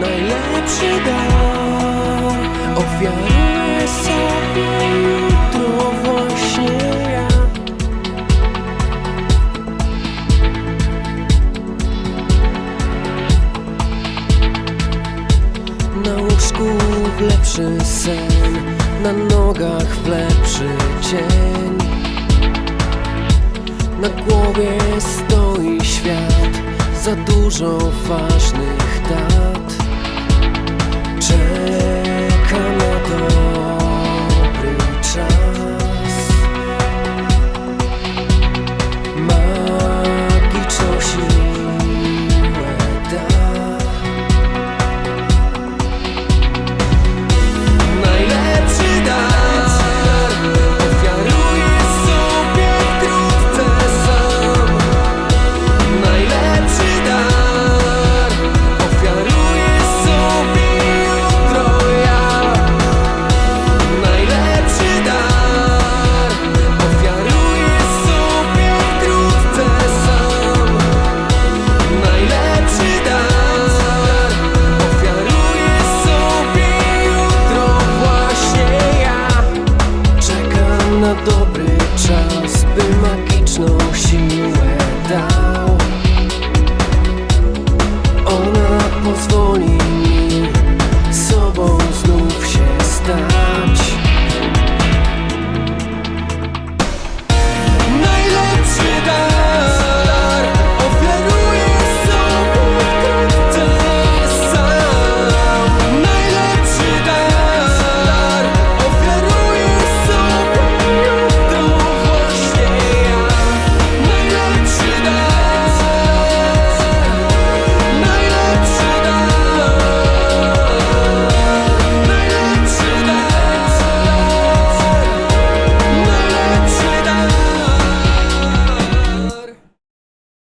Najlepszy dar ofiaruję sobie jutro właśnie ja. Na łóżku w lepszy sen, na nogach w lepszy dzień. Na głowie za dużo ważnych dat. dobry czas, by magiczną siłę dać.